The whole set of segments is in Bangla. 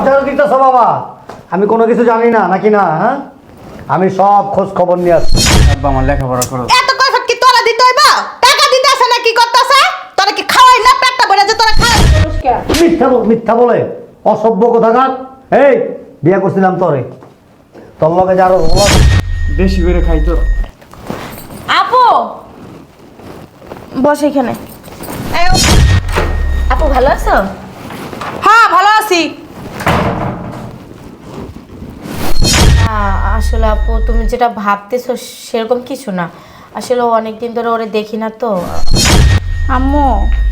দিতেছ বাবা? আমি কোনো কিছু জানি না নাকি না হ্যাঁ? আমি সব খোঁজ খবর নিয়ে আসছি। আব্বা আমার লেখাপড়া করো। এত কৈফত কি তোরা দিতে হইব? টাকা দিতে আসে না কি করতেছে? তোরা কি খাওয়াই না পেটটা ভরে যে তোরা মিথ্যা বল- মিথ্যা বলে। অসভ্য কোথাকার? এই বিয়ে করছিলাম তোরে। তোর লগে যারো বেশি করে খাই তো। আপু! বস এখানে। আপু ভালো আছো? হ্যাঁ ভালো আছি। আ- আসলে আপু তুমি যেটা ভাবতেছো সেরকম কিছু না। আসলে অনেক দিন ধরে ওরে দেখি না তো। আম্মু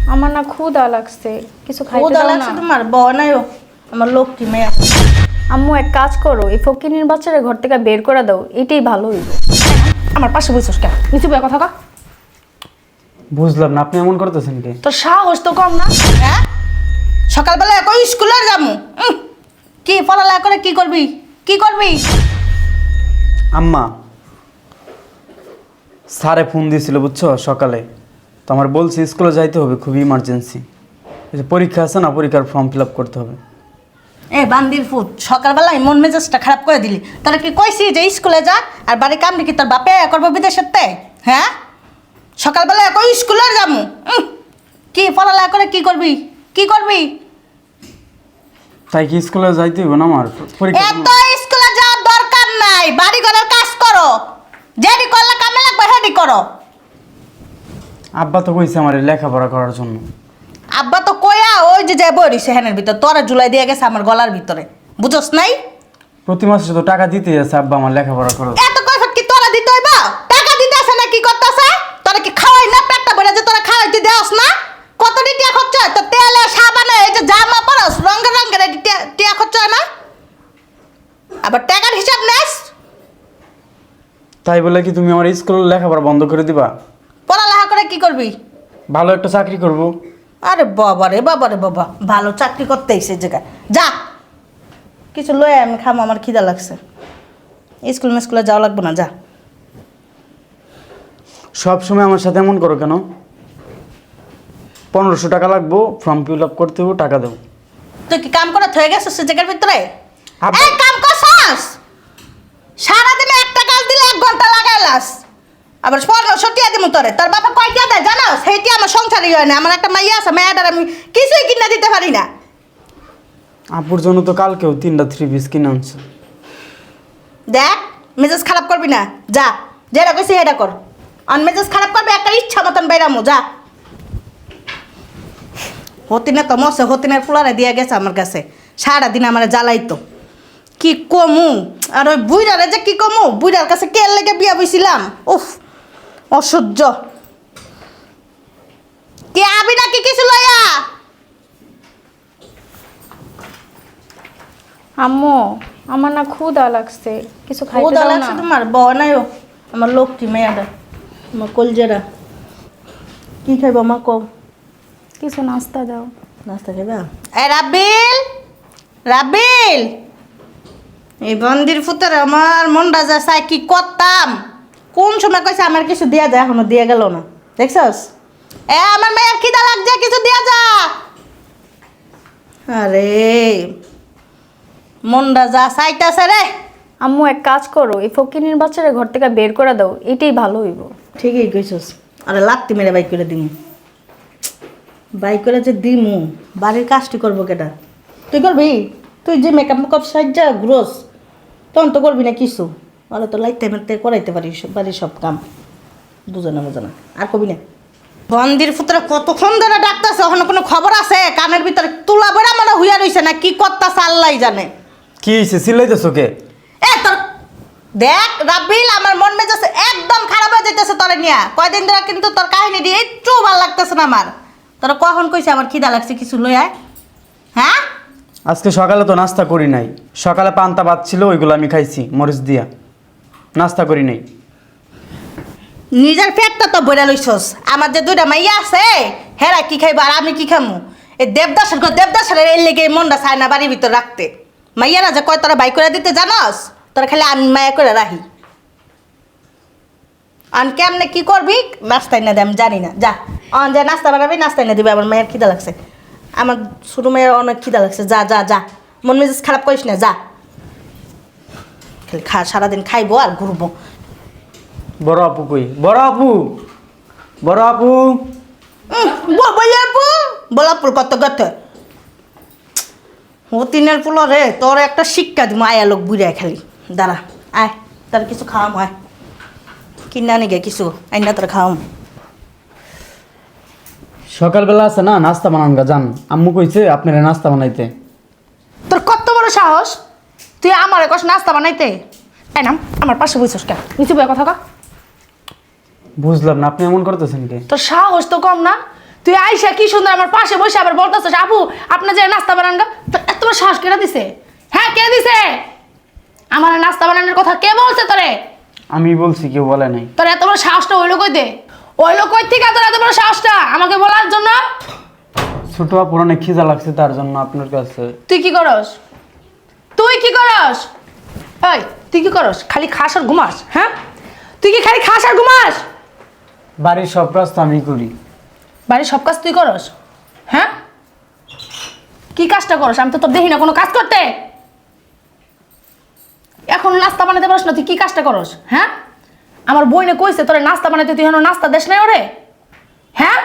আমার না ক্ষুধা লাগছে। কিছু খাইতে দাও লাগছে না। তোমার? বনায়ও আমার লক্ষ্মী মেয়ে আম্মু এক কাজ করো এই ফকিনের বাচ্চারা ঘর থেকে বের করে দাও এটাই ভালো হইব। আমার পাশে বসছিস কেন? নিচু বয়ে কথা কা। বুঝলাম না আপনি এমন করতেছেন কি? তোর সাহস তো কম না? হ্যাঁ? সকালবেলা কই স্কুলে যামু উম, কি পড়ালেখা করে কি করবি? কি করবি? আম্মা স্যারে ফোন দিয়েছিল বুঝছ সকালে। তো আমার বলছি স্কুলে যাইতে হবে খুবই ইমার্জেন্সি পরীক্ষা আছে না পরীক্ষার ফর্ম ফিল আপ করতে হবে। এ বান্দির ফুট সকালবেলায় মন মেজাজটা খারাপ করে দিলি। তোরা কি কইছি যে স্কুলে যা আর বাড়ি কামড়ি কি তোর বাপে করব বিদেশের তে? হ্যাঁ? সকালবেলায় কই স্কুলে উম, কি পড়ালেখা করে কি করবি? কি করবি? তাই কি স্কুলে যাইতে হবে না আমার? পরীক্ষা এত স্কুলে যাওয়ার দরকার নাই বাড়ি ঘরের কাজ করো। যেটি করলে কামে লাগবে হেডি করো। আব্বা তো কইছে আমার লেখাপড়া করার জন্য। আব্বা তো কয়া ওই যে যাই বই সেখানের ভিতর তোরা জুলাই দিয়ে গেছে আমার গলার ভিতরে। বুঝোস নাই? প্রতি মাসে তো টাকা দিতেই আছে আব্বা আমার লেখাপড়া করো এত কৈফত কি তোরা দিতে হইব? টাকা দিতে আসে না কি করতেছে? তোরা কি খাওয়াই না পেটটা ভরে যে তোরা খাওয়াইতে দেওয়াস না? কত টিয়া খরচ হয়? তো তেলে সাবানে এই যে জামা পরস রঙের রঙের টিয়া খরচ হয় না? আবার টাকার হিসাব নেস। তাই বলে কি তুমি আমার স্কুল লেখাপড়া বন্ধ করে দিবা? পড়ালেখা করে কি করবি? ভালো একটা চাকরি করব। আরে বাবা রে বাবা রে বাবা ভালো চাকরি করতে এসে জায়গায়। যা। কিছু লয়ে আমি খামো আমার খিদা লাগছে। স্কুল মিস্কুলে যাওয়া লাগবে না যা। সব সময় আমার সাথে এমন করো কেন? পনেরোশো টাকা লাগবো ফর্ম ফিল আপ করতে হবে টাকা দেবো। তুই কি কাম করে থয়ে গেছিস সে জায়গার ভিতরে? এই কাম করছস? সারাদিনে একটা কাজ দিলে এক ঘণ্টা লাগাইলাস। আবার পনেরো সটিয়া দিমু তোরে। তোর বাবা কয়টা দেয় জানো সেইটি আমার সংসারই হয় না। আমার একটা মাইয়া আছে মেয়েটার আমি কিছুই কিনে দিতে পারি না। আপুর জন্য তো কালকেও তিনটা থ্রি পিস কিনে আনছে। দেখ মেজাজ খারাপ করবি না। যা যেটা কইছি সেটা কর। আর মেজাজ খারাপ করবি একটা ইচ্ছা মতন বেরামো যা। হতিনে তো মশে হতিনের ফুলারে দিয়ে গেছে আমার কাছে। সারাদিন আমার জ্বালাইতো। কি কমু? আর ওই বুইরারে যে কি কমু? বুইরার কাছে কে লেগে বিয়া বইছিলাম? উফ অসহ্য। কে আবি নাকি কিছু লইয়া? আম্মু আমার না ক্ষুধা লাগছে। কিছু খাইতে দাও না। তোমার? বনায়ও আমার লক্ষ্মী মেয়েটা আমার কলজেরা। কি খাইব মা কও? কিছু নাস্তা দাও। নাস্তা খাইবা? এ রাবিল রাবিল এই বন্দির ফুতের আমার মনটা যা চাই কি করতাম? কোন সময় কইছে আমার কিছু দিয়া যায় এখনও দিয়ে গেল না। দেখছস? এ আমার মেয়ের খিদা লাগছে কিছু দিয়া যা। আরে মনটা যা চাইতাছে রে। আম্মু এক কাজ করো এই ফকিনের বাচ্চারা ঘর থেকে বের করে দাও এটাই ভালো হইব। ঠিকই কইছস। আরে লাত্তি মেরে বাইক করে দিমু। বাইক করে যে দিমু বাড়ির কাজটি করব কেটা? তুই করবি? তুই যে মেকআপ মেকআপ সাজ্জা গ্রোস তখন তো করবি না কিছু। বলে তো লাইতে মারতে করাইতে পারিস বাড়ির সব কাম। বুঝে না বুঝে না আর কবি না। বন্দির ফুতরে কতক্ষণ ধরে ডাকতেছে ওখানে কোনো খবর আছে? কানের ভিতরে তুলা বেড়া মানে হুইয়া রইছে না? কি করতেছে আল্লাহ জানে। কি হয়েছে চিল্লাইতেছো কে? এ তোর দেখ রাবিল আমার মন মেজাজে একদম খারাপ হয়ে যাইতেছে তোরে নিয়া। কয়দিন ধরে কিন্তু তোর কাহিনী দিয়ে একটু ভালো লাগতেছে না আমার। তোরা কখন কইছে আমার খিদা লাগছে কিছু লই আয়। হ্যাঁ? আজকে সকালে তো নাস্তা করি নাই। সকালে পান্তা ভাত ছিল, ওইগুলো আমি খাইছি, মরিচ দিয়া। নাস্তা করি নাই। নিজের পেটটা তো বইরা লইছস। আমার যে দুইটা মাইয়া আছে, হেরা কি খাইবা আর আমি কি খামু? এই দেবদাসের ঘর, দেবদাসের এর লেগে মনটা চায় না বাড়ির ভিতর রাখতে। মাইয়ারা যে কয়, তোরা বাই করে দিতে জানস? তোরা খালি আমি মায়া করে রাখি। আন কেমনে কি করবি? নাস্তাই না দে, আমি জানি না। যা। অন যা, নাস্তা বানাবি নাস্তাই না দিবি, আমার মায়ের খিদা লাগছে। আমার ছোটো মেয়ের অনেক খিদা লাগছে যা যা যা। মন মেজাজ খারাপ করিস না যা। খালি খা সারাদিন খাইবো আর ঘুরবো। বড় আপু কই? বড় আপু! বড় আপু! বলাপুর কত পুলো রে তোর একটা শিক্ষা দিব আয়া লোক বুড়ে খালি। দাঁড়া আয় তার কিছু খাওয়াম আয়। কিনা নিগে কিছু আইনা তোর খাওয়াম। সকালবেলা আছে না নাস্তা বানান গা যান। আম্মু কইছে আপনারা নাস্তা বানাইতে। তোর কত বড় সাহস? তুই আমার কষ্ট নাস্তা বানাইতে? তাই না আমার পাশে বইছস কেন? নিচে বয়ে কথা কা। বুঝলাম না আপনি এমন করতেছেন কে? তোর সাহস তো কম না। তুই আইসা কি সুন্দর আমার পাশে বসে আবার বলতেছিস আপু আপনি যে নাস্তা বানান গা তোর এত বড় সাহস কেটে দিছে? হ্যাঁ কে দিছে? আমার নাস্তা বানানোর কথা কে বলছে তোরে? আমি বলছি কেউ বলে নাই। তোর এত বড় সাহসটা ওইলো কই দে? ওইলো কই থেকে এত বড় সাহসটা? আমাকে বলার জন্য? ছোট আপুর অনেক খিদা লাগছে তার জন্য আপনার কাছে। তুই কি করস? তুই কি করস? এই তুই কি করস? খালি খাস আর ঘুমাস হ্যাঁ? তুই কি খালি খাস আর ঘুমাস? বাড়ির সব রাস্তা আমি করি। বাড়ির সব কাজ তুই করস হ্যাঁ? কি কাজটা করস? আমি তো তোর দেখি না কোনো কাজ করতে। এখন নাস্তা বানাতে পারস না তুই কি কাজটা করস হ্যাঁ? আমার বইনে কইছে তোরে নাস্তা বানাতে তুই এখন নাস্তা দেশ নাই ওরে? হ্যাঁ?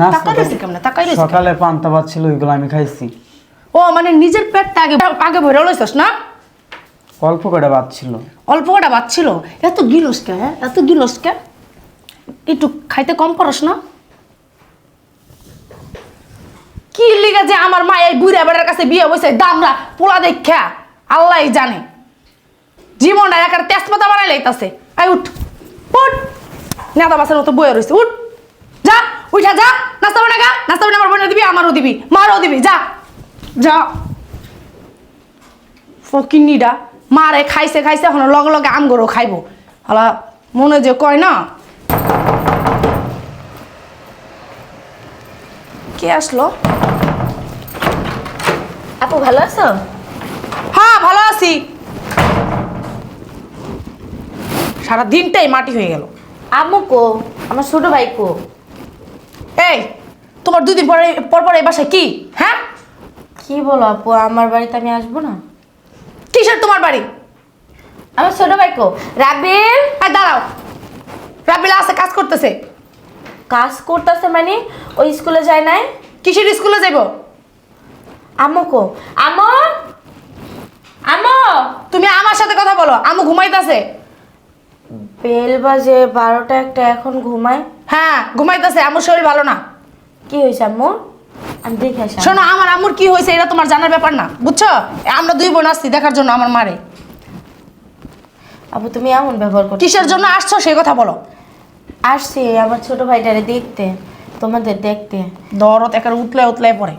নাস্তা তাকাই রইছি কেমনে? তাকাই রইছি সকালে পান্তা ভাত ছিল ওইগুলো আমি খাইছি। ও মানে নিজের পেটটা আগে আগে ভরে লইছস না? অল্প করে ভাত ছিল। অল্প কটা বাচ্ছিল এত গিলস কে হ্যাঁ? এত গিলস কে? একটু খাইতে কম পারস না? কি লিগা যে আমার মা এই বুড়া বেড়ার কাছে বিয়ে বসে দামরা পোলা দেখা আল্লাহ জানে। জীবনটা একার তেজপাতা বানাই লাইতাছে। আই উঠ উঠ। নেতা বাসের মতো বয়ে রয়েছে উঠ। যা উঠা যা। নাস্তা বানা গা নাস্তা বানা আমার বোনের দিবি আমারও দিবি মারও দিবি যা। যা। ফকিন্নিটা মারে খাইছে খাইছে এখন লগে লগে আমগরও খাইবো। হালা মনে যে কয় না? কে আসলো? আপু ভালো আছো? হ্যাঁ ভালো আছি। সারা দিনটাই মাটি হয়ে গেল। আম্মু কো আমার ছোট ভাই কো। এই তোমার দুদিন পরে পর পর এই বাসায় কি? হ্যাঁ? কি বলো আপু আমার বাড়িতে আমি আসব না? কিসের তোমার বাড়ি? আমার ছোট ভাই কো। রাবিল আর দাঁড়াও। রাবিলা আছে কাজ করতেছে। কাজ করতেছে মানে? ওই স্কুলে যায় নাই? কিসের স্কুলে যাইবো? আম্মু কো। আম্মু? আম্মু? তুমি আমার সাথে কথা বলো আমু ঘুমাইতেছে। বেল বাজে বারোটা একটা এখন ঘুমায় হ্যাঁ ঘুমাইতেছে আমার শরীর ভালো না। কি হয়েছে আম্মু? আমি দেখে আসি শোনো আমার আম্মুর কি হয়েছে এটা তোমার জানার ব্যাপার না বুঝছ? আমরা দুই বোন আসছি দেখার জন্য আমার মারে। আপু তুমি এমন ব্যবহার করছ? কিসের জন্য আসছো সেই কথা বলো। আসছি আমার ছোট ভাইটারে দেখতে তোমাদের দেখতে। দরদ একার উতলায় উতলায় পড়ে।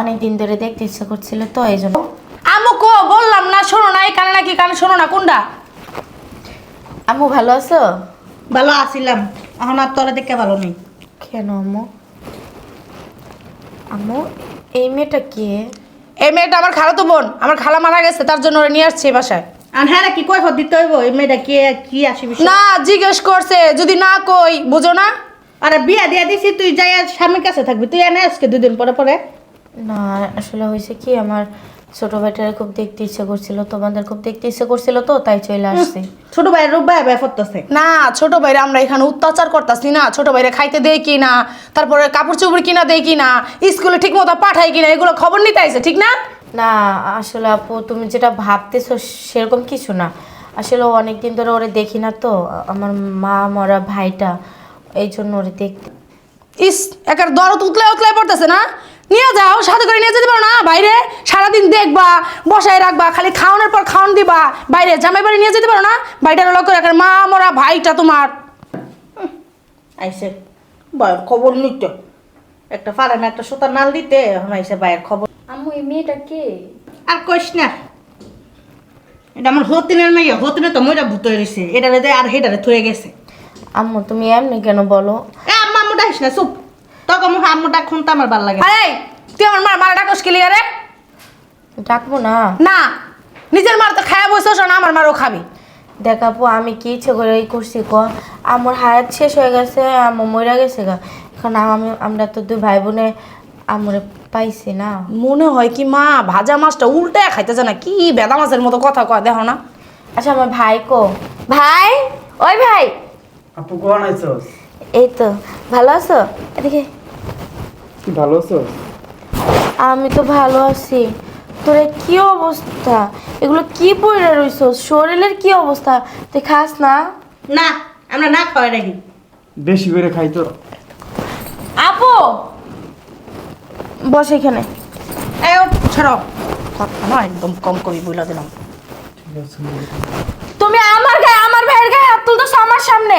অনেক দিন ধরে দেখতে ইচ্ছা করছিল তো এই জন্য। আম্মু কো বললাম না শোনো না এই কানে নাকি কানে শোনো না কোনটা? আম্মু ভালো আছো? ভালো আসিলাম এখন আর তোরা দেখে ভালো নেই। কেন আম্মু? আম্মু এই মেয়েটা কে? এই মেয়েটা আমার খালাতো বোন। আমার খালা মারা গেছে তার জন্য ওরা নিয়ে আসছে এই বাসায়। আর হ্যাঁ কি কই দিতে হইব? এই মেয়েটা কে কি আসিবি না জিজ্ঞেস করছে যদি না কই বুঝো না? আরে বিয়া দিয়া দিছি তুই যাই আর স্বামীর কাছে থাকবি। তুই এনে আজকে দুদিন পরে পরে। না আসলে হয়েছে কি আমার ছোট ভাইটারে খুব দেখতে ইচ্ছে করছিল তোমাদের খুব দেখতে ইচ্ছে করছিল তো তাই চলে আসছি। ছোট ভাইয়ের রূপ ভাই করতেছে না ছোট ভাইরে আমরা এখানে অত্যাচার করতেছি না ছোট ভাইরে খাইতে দেই কি না তারপরে কাপড় চোপড় কিনা দেই কি না স্কুলে ঠিক মতো পাঠাই কিনা এগুলো খবর নিতে আইছে ঠিক না? না আসলে আপু তুমি যেটা ভাবতেছো সেরকম কিছু না। আসলে অনেক দিন ধরে ওরে দেখি না তো আমার মা মরা ভাইটা এই জন্য ওরে দেখতে ইস একার দরদ উতলে উতলে পড়তেছে না? নিয়ে যাও সাথে করে নিয়ে যেতে পারো না। বাইরে সারাদিন দেখবা বসায় রাখবা খালি খাওয়ানোর পর খাওয়ান দিবা। বাইরে জামাই বাড়ি নিয়ে যেতে পারো না বাইরে লক্ষ্য রাখার মা মরা ভাইটা তোমার। আইসে বাইরের খবর নিতে। একটা পারে না একটা সুতার নাল দিতে এখন আইসে বাইরের খবর। আম্মু এই মেয়েটা কে? আর কইস না। এটা আমার হতিনের মেয়ে হতিনে তো মইরা ভূত রয়েছে এটা রে আর হেটারে থয়ে গেছে। আম্মু তুমি এমনি কেন বলো? এ আম্মা আম্মু ডাকিস না চুপ। তোকে মুখে আম্মু ডাক শুনতে আমার ভালো লাগে এই তুই আমার মার মারা ডাকস কি লিগারে? ডাকবো না। না নিজের মার তো খায়া বসে না আমার মারও খাবি। দেখ আপু আমি কি ইচ্ছে করে এই করছি ক? আমার হায়াত শেষ হয়ে গেছে আমার মরে গেছে গা। এখন আমি আমরা তো দুই ভাই বোনে আমরে পাইছি না। মনে হয় কি মা ভাজা মাছটা উল্টে খাইতে জানা কি বেদা মাছের মতো কথা কয় দেখো না। আচ্ছা আমার ভাই কো? ভাই? ওই ভাই। আপু কোন আছো? এই তো ভালো আছো? এদিকে। কি ভালো আছো? আমি তো ভালো আছি। তোর কি অবস্থা? এগুলো কি পড়ে রইছ? শরীরের কি অবস্থা? তুই খাস না? না আমরা না খাওয়াই রাখি। বেশি করে খাই তো। আপু! বস এখানে। এই ও ছাড়ো। কথা না একদম কম কবি বইলা দিলাম। তুমি আমার গায়ে আমার ভাইয়ের গায়ে হাত তুলতেছো আমার সামনে?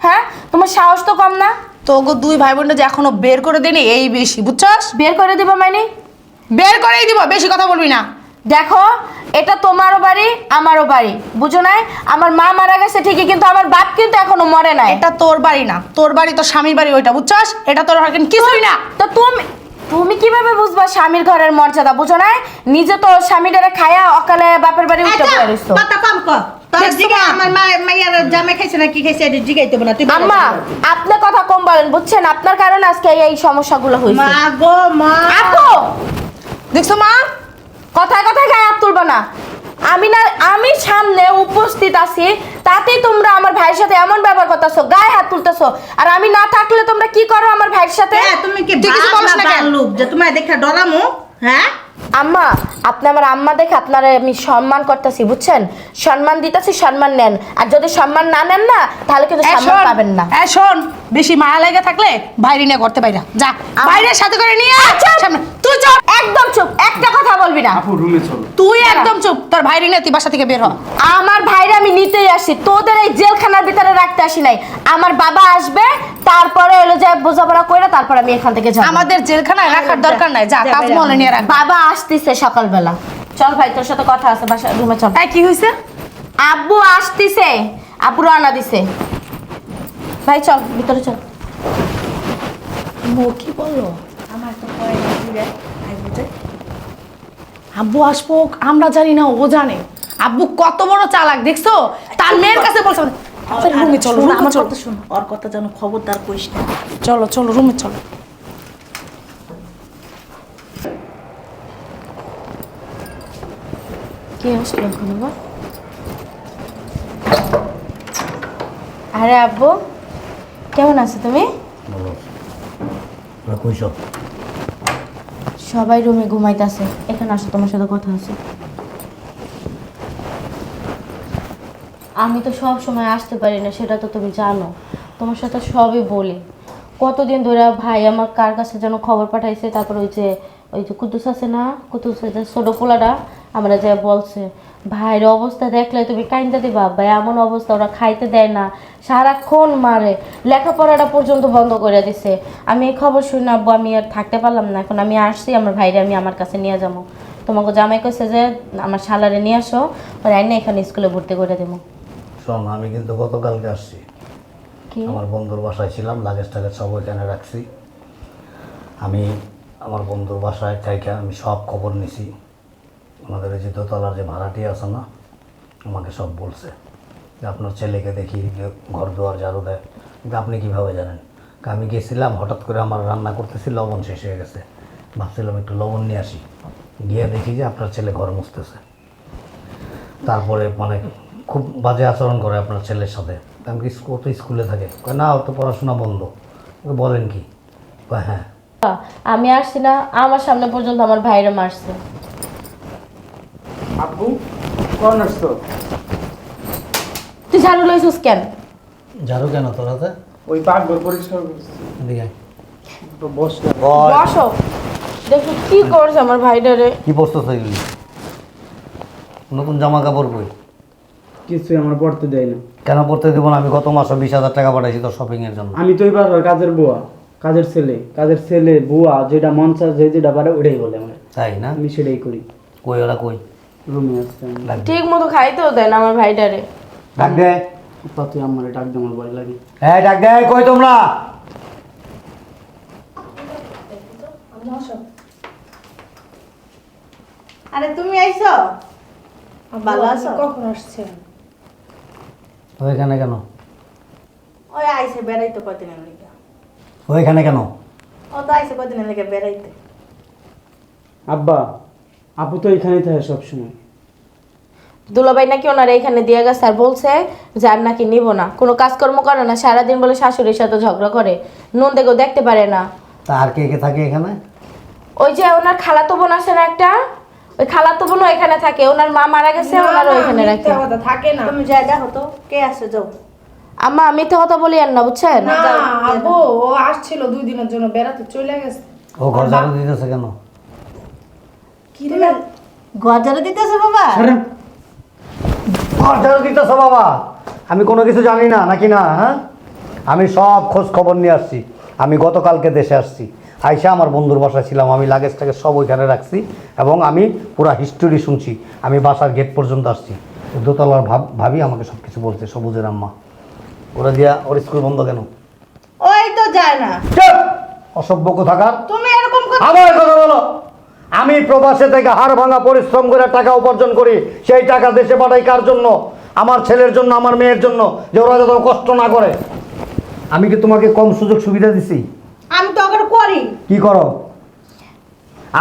হ্যাঁ? তোমার সাহস তো কম না? তো গো দুই ভাই বোনটা যে এখনও বের করে দেনি এই বেশি বুঝছস? বের করে দিবা মানে? বের করেই দিব বেশি কথা বলবি না। দেখো এটা তোমারও বাড়ি আমারও বাড়ি বুঝো নাই? আমার মা মারা গেছে ঠিকই কিন্তু আমার বাপ কিন্তু এখনও মরে নাই। এটা তোর বাড়ি না তোর বাড়ি তো স্বামীর বাড়ি ওইটা বুঝছস? এটা তোর এখন কিছুই না। তো তুমি তুমি কীভাবে বুঝবা স্বামীর ঘরের মর্যাদা বুঝো নাই? নিজে তো স্বামীটারে খায়া অকালে বাপের বাড়ি উঠে পড়ে রইছো। কথা কম কর। তোর দিকে আমার মা মাইয়ার জামাই খাইছে না কি খাইছে এটা জিগাইতে না তুই আম্মা আপনি কথা কম বলেন বুঝছেন? আপনার কারণে আজকে এই সমস্যাগুলো হয়েছে। মা গো মা। আপু! দেখছ মা? কথায় কথায় গায়ে হাত তুলবা না। আমি না আমি সামনে উপস্থিত আছি তাতেই তোমরা আমার ভাইয়ের সাথে এমন ব্যবহার করতেছো গায়ে হাত তুলতেছো। আর আমি না থাকলে তোমরা কি করো আমার ভাইয়ের সাথে? হ্যাঁ তুমি কি তুই না কেন? লোক? যে তোমায় দেখে ডরামো হ্যাঁ? আম্মা আপনি আমার আম্মা দেখে আপনার আমি সম্মান করতেছি বুঝছেন? সম্মান দিতেছি সম্মান নেন। আর যদি সম্মান না নেন না তাহলে কিন্তু সম্মান পাবেন না। এ শোন বেশি মায়া লেগে থাকলে বাইরে নিয়ে করতে পারি যা বাইরের সাথে করে নিয়ে আচ্ছা। সামনে। তুই চুপ একদম চুপ। একটা কথা বলবি না। আপু রুমে চলো। তুই একদম চুপ। তোর বাইরে নিয়ে তুই বাসা থেকে বের হ। আমার ভাইরা আমি নিতেই আসি তোদের এই জেলখানার ভিতরে রাখতে আসি নাই। আমার বাবা আসবে তারপরে এলো যে বোঝাপড়া করে তারপর আমি এখান থেকে যাব। আমাদের জেলখানায় রাখার দরকার নাই। যা তাজমহলে নিয়ে রাখ। বাবা আসতেছে সকালবেলা। চল ভাই তোর সাথে কথা আছে বাসা রুমে চল। কি হয়েছে আব্বু আসতেছে। আব্বু রানা দিছে। ভাই চল ভিতরে চল। মো কি আব্বু আসব আমরা জানি না ও জানে। আব্বু কত বড় চালাক দেখছ? তার মেয়ের কাছে বলছে রুমে চলো শোন, আমার কথা শোন। ওর কথা যেন খবরদার কইস না। চলো চলো রুমে চলো। কে আসলো এখন আরে আব্বু কেমন আছো তুমি? কইস সবাই রুমে ঘুমাইতেছে। এখানে আসো, তোমার সাথে কথা আছে। আমি তো সব সময় আসতে পারি না, সেটা তো তুমি জানো। তোমার সাথে সবই বলি। কতদিন ধরে ভাই আমার কার কাছে যেন খবর পাঠাইছে, তারপর ওই যে ওই যে কুদ্দুস আছে না? কুদ্দুস ছোটো পোলাটা, আমরা যে বলছে ভাইয়ের অবস্থা দেখলে তুমি কাইন্দা দিবা ভাই এমন অবস্থা ওরা খাইতে দেয় না। সারাক্ষণ মারে লেখাপড়াটা পর্যন্ত বন্ধ করে দিছে। আমি এই খবর শুনে আব্বু আমি আর থাকতে পারলাম না এখন আমি আসছি আমার ভাইরে আমি আমার কাছে নিয়ে যাব। তোমাকে জামাই কইছে যে আমার শালারে নিয়ে আসো ওর আইনে এখানে স্কুলে ভর্তি করে দেবো শোন আমি কিন্তু গতকালকে আসছি। আমার বন্ধুর বাসায় ছিলাম লাগেজ টাগেজ সব ওইখানে রাখছি। আমি আমার বন্ধুর বাসায় থেকে আমি সব খবর নিছি। আমাদের এই যে দোতলার যে ভাড়াটি আছে না, আমাকে সব বলছে যে আপনার ছেলেকে দেখি যে ঘর দুয়ার ঝাড়ু দেয়। কিন্তু আপনি কীভাবে জানেন? আমি গেছিলাম, হঠাৎ করে আমার রান্না করতেছি, লবণ শেষ হয়ে গেছে। ভাবছিলাম একটু লবণ নিয়ে আসি। গিয়ে দেখি যে আপনার ছেলে ঘর মুছতেছে। তারপরে মানে খুব বাজে আচরণ করে আপনার ছেলের সাথে। আমি কি তো স্কুলে থাকে। না ও তো পড়াশোনা বন্ধ। বলেন কি? হ্যাঁ। আমি আসছি না, আমার সামনে পর্যন্ত আমার ভাইরে মারছে। আপু কোন আসছো? তুই ঝাড়ু লইছিস কেন? ঝাড়ু কেন তোরাতে ওই পাকঘর পরিষ্কার এদিকে তো বস না। বসো। দেখো কি করছে আমার কি এগুলি? নতুন জামা কাপড় কই? কিছুই আমার পড়তে দেয় না। কেন পড়তে দেবো না? আমি গত মাসে বিশ হাজার টাকা পাঠাইছি তো শপিংয়ের জন্য। আমি তো এবার কাজের বুয়া কাজের ছেলে। কাজের ছেলে বুয়া যেটা মন চায় যে যেটা পারে ওটাই বলে আমার। তাই না? আমি সেটাই করি। কই ওরা কই? রুমে দে। ঠিক মতো খাইতেও দেয় না আমার ভাইটারে। ডাক দে। তুই আমার ডাক দিয়ে আমার ভয় লাগে। হ্যাঁ ডাক দে কই তোমরা? আরে তুমি আইছো? ভালো আছো? কখন আসছে? ওইখানে কেন? ওই আইছে বেড়াইতে কদিনের লেগে। ওইখানে কেন? ও তো আইছে কদিনের লেগে বেড়াইতে। আব্বা আপু তো এখানেই থাকে সবসময়। দুলাভাই নাকি ওনার এখানে দিয়ে গেছে আর বলছে যে আর নাকি নিব না। কোনো কাজকর্ম করে না সারাদিন বলে শাশুড়ির সাথে ঝগড়া করে। নুন দেখেও দেখতে পারে না। তা আর কে কে থাকে এখানে? ওই যে ওনার খালাতো বোন আছে না একটা? ওই খালাতো বোনও এখানে থাকে। ওনার মা মারা গেছে ওনারও এখানে রাখে। কথা থাকে না। তুমি যাই দেখো তো। কে আছে যাও। আম্মা আমি তো কথা বলি আর না বুঝছেন? না আব্বু ও আসছিল দুই দিনের জন্য বেড়াতে চলে গেছে। ও ঘর ঝাড়ু দিতেছে কেন? কি রে? গজারে দিতেছে বাবা? ঘর দিতেছে বাবা। আমি কোনো কিছু জানি না নাকি না হ্যাঁ? আমি সব খোঁজ খবর নিয়ে আসছি। আমি গতকালকে দেশে আসছি। আইসা আমার বন্ধুর বাসায় ছিলাম। আমি লাগেজটাকে সব ওইখানে রাখছি এবং আমি পুরা হিস্টোরি শুনছি। আমি বাসার গেট পর্যন্ত আসছি। দোতলার ভাব ভাবি আমাকে সব কিছু বলছে সবুজের আম্মা। ওরা দিয়া ওর স্কুল বন্ধ কেন? ওই তো যায় না! অসভ্য কোথাকার। তুমি এরকম আবার কথা বলো। আমি প্রবাসে থেকে হাড় ভাঙা পরিশ্রম করে টাকা উপার্জন করি সেই টাকা দেশে পাঠাই কার জন্য? আমার ছেলের জন্য আমার মেয়ের জন্য যে ওরা যাতে কষ্ট না করে। আমি কি তোমাকে কম সুযোগ সুবিধা দিছি? আমি তো ওকে করি। কি করো?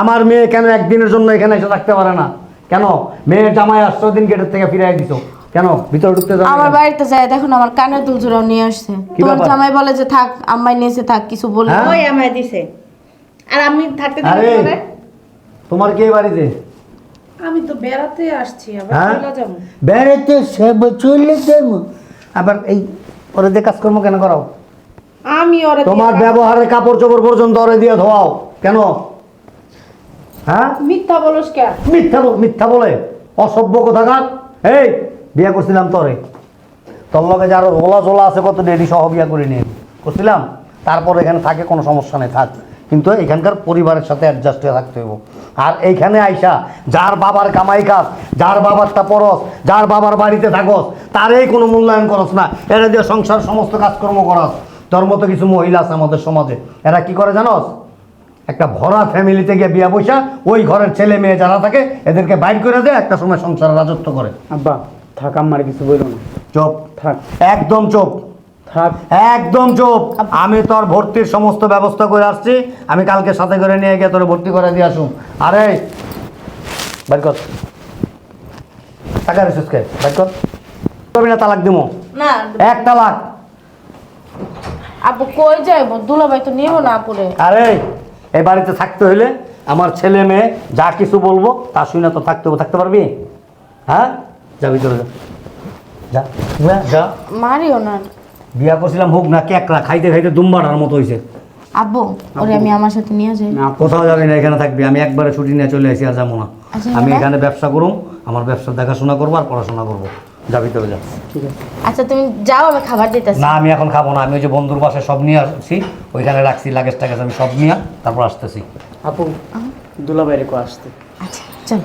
আমার মেয়ে কেন একদিনের জন্য এখানে এসে থাকতে পারে না? কেন? মেয়ের জামাই আসছো দিন গেটের থেকে ফিরাই দিছো। কেন? ভিতরে ঢুকতে যাও আমার বাড়িতে যায় দেখুন আমার কানের দুল জোড়াও নিয়ে আসছে। তোমার জামাই বলে যে থাক আম্মাই নিয়েছে থাক কিছু বলে হ্যাঁ? ওই আমায় দিছে। আর আমি থাকতে দিই আরে তোমারে? কে বাড়িতে? আমি তো বেড়াতে আসছি আবার হ্যাঁ? চলে যাব। বেড়াতে সব চলে যাব। আবার এই ওরে দিয়ে কাজকর্ম কেন করাও? আমি ওরে তোমার ব্যবহারের কাপড় চোপড় পর্যন্ত ওরে দিয়ে ধোয়াও। কেন? হ্যাঁ? মিথ্যা বলস কে? মিথ্যা বল- মিথ্যা বলে? অসভ্য কোথাকার? এই বিয়ে করছিলাম তোরে। তোর লগে যার ওলা চোলা আছে কত ডেডি সহ বিয়া করে নিয়ে করছিলাম? তারপর এখানে থাকে কোনো সমস্যা নেই থাক। কিন্তু এখানকার পরিবারের সাথে অ্যাডজাস্ট হয়ে থাকতে হইব। আর এইখানে আইসা যার বাবার কামাই কাজ যার বাবারটা পরস যার বাবার বাড়িতে থাকস তারই কোনো মূল্যায়ন করস না। এরা দিয়ে সংসার সমস্ত কাজকর্ম করস। তোর মতো কিছু মহিলা আছে আমাদের সমাজে। এরা কি করে জানস? একটা ভরা ফ্যামিলিতে গিয়ে বিয়া পয়সা ওই ঘরের ছেলে মেয়ে যারা থাকে এদেরকে বাইর করে দেয় একটা সময় সংসার রাজত্ব করে। আব্বা থাক আমার কিছু বলো না। চোপ। থাক। একদম চোপ। একদম চোপ। আমি তোর ভর্তির সমস্ত ব্যবস্থা করে আসছি। আমি কালকে সাথে করে নিয়ে গিয়ে তোর ভর্তি করে দিয়ে আসুন আরে বাইর কর। টাকা রেসিস কে? বাইর কর। করবি না তালাক দিমো। না। এক তালাক। আপু কই যাইবো? দুলাভাই তো নিব না আপুরে। আরে এই বাড়িতে থাকতে হইলে আমার ছেলে মেয়ে যা কিছু বলব তা শুনে তো থাকতে হবে থাকতে পারবি? হ্যাঁ? যা ভিতরে যা। যা, যা। মারিও না। বিয়া করছিলাম হোক না কেকরা খাইতে খাইতে দুম্বাটার মতো হয়েছে আব্বু ওরে আমি আমার সাথে নিয়ে যাই। না কোথাও যাবি না এখানে থাকবি। আমি একবারে ছুটি নিয়ে চলে আসি আর যাব না। আচ্ছা, আমি এখানে ব্যবসা করুম আমার ব্যবসা দেখাশোনা করব আর পড়াশোনা করব। যাবি ভিতরে যা। ঠিক আছে। আচ্ছা তুমি যাও আমি খাবার দিতেছি। না আমি এখন খাব না আমি ওই যে বন্ধুর বাসায় সব নিয়ে আসছি ওইখানে রাখছি লাগেজ টাগেজ আমি সব নিয়ে তারপর আসতেছি। আপু দুলাভাইরে কো আসতে। আচ্ছা চল।